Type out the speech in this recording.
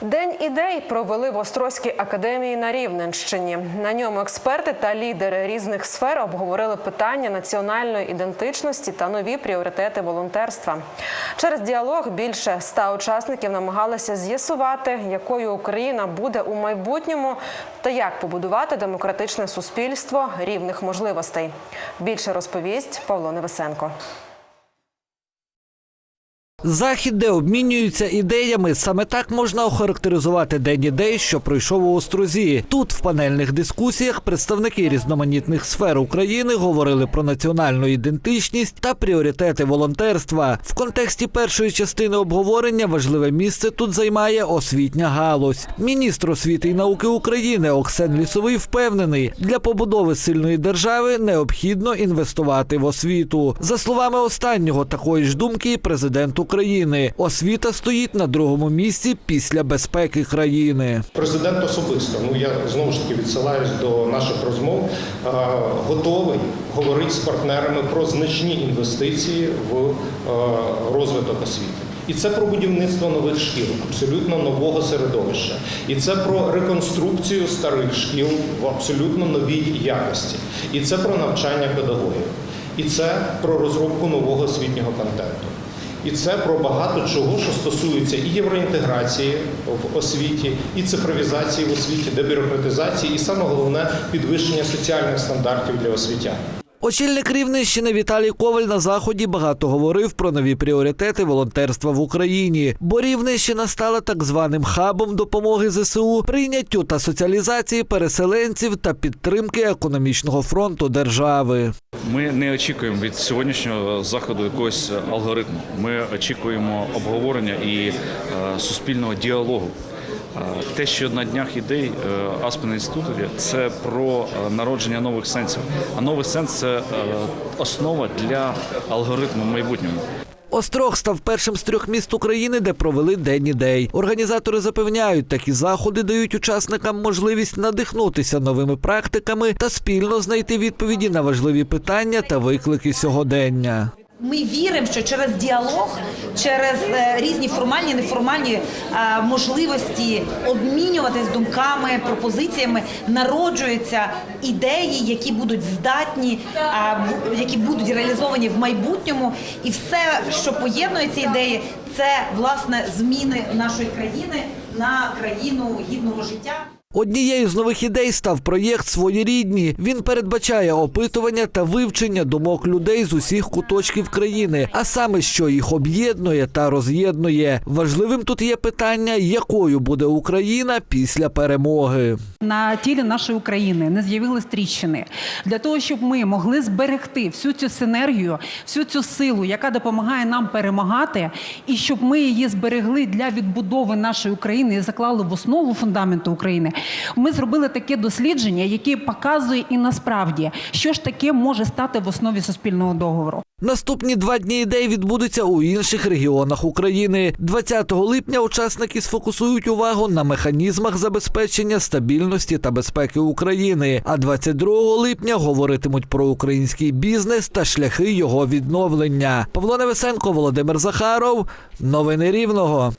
День ідей провели в Острозькій академії на Рівненщині. На ньому експерти та лідери різних сфер обговорили питання національної ідентичності та нові пріоритети волонтерства. Через діалог більше ста учасників намагалися з'ясувати, якою Україна буде у майбутньому та як побудувати демократичне суспільство рівних можливостей. Більше розповість Павло Невесенко. Захід, де обмінюються ідеями, саме так можна охарактеризувати день ідей, що пройшов у Острозі. Тут в панельних дискусіях представники різноманітних сфер України говорили про національну ідентичність та пріоритети волонтерства. В контексті першої частини обговорення важливе місце тут займає освітня галузь. Міністр освіти і науки України Оксен Лісовий впевнений, для побудови сильної держави необхідно інвестувати в освіту. За словами останнього, такої ж думки президент України. Освіта стоїть на другому місці після безпеки країни. Президент особисто, ну я знову ж таки відсилаюсь до наших розмов, е, готовий говорити з партнерами про значні інвестиції в е, розвиток освіти. І це про будівництво нових шкіл, абсолютно нового середовища. І це про реконструкцію старих шкіл в абсолютно новій якості. І це про навчання педагогів. І це про розробку нового освітнього контенту. І це про багато чого, що стосується і євроінтеграції в освіті, і цифровізації в освіті, дебюрократизації, і саме головне підвищення соціальних стандартів для освітян. Очільник Рівненщини Віталій Коваль на заході багато говорив про нові пріоритети волонтерства в Україні, бо Рівненщина стала так званим хабом допомоги ЗСУ, прийняттю та соціалізації переселенців та підтримки економічного фронту держави. Ми не очікуємо від сьогоднішнього заходу якогось алгоритму. Ми очікуємо обговорення і е, суспільного діалогу. Е, Те, що на днях ідей е, Аспен інституті, це про е, народження нових сенсів. А новий сенс це основа для алгоритму в майбутньому. Острог став першим з трьох міст України, де провели День ідей. Організатори запевняють, такі заходи дають учасникам можливість надихнутися новими практиками та спільно знайти відповіді на важливі питання та виклики сьогодення. Ми віримо, що через діалог, через е, різні формальні, неформальні е, можливості обмінюватись думками, пропозиціями народжуються ідеї, які будуть здатні, е, які будуть реалізовані в майбутньому. І все, що поєднує ці ідеї, це власне зміни нашої країни на країну гідного життя. Однією з нових ідей став проєкт Своєрідні. Він передбачає опитування та вивчення думок людей з усіх куточків країни, а саме що їх об'єднує та роз'єднує. Важливим тут є питання, якою буде Україна після перемоги. на тілі нашої України не з'явились тріщини для того, щоб ми могли зберегти всю цю синергію, всю цю силу, яка допомагає нам перемагати, і щоб ми її зберегли для відбудови нашої України і заклали в основу фундаменту України. Ми зробили таке дослідження, яке показує і насправді, що ж таке може стати в основі суспільного договору. Наступні два дні ідей відбудуться у інших регіонах України. 20 липня учасники сфокусують увагу на механізмах забезпечення стабільності та безпеки України. А 22 липня говоритимуть про український бізнес та шляхи його відновлення. Павло Невесенко, Володимир Захаров. Новини Рівного.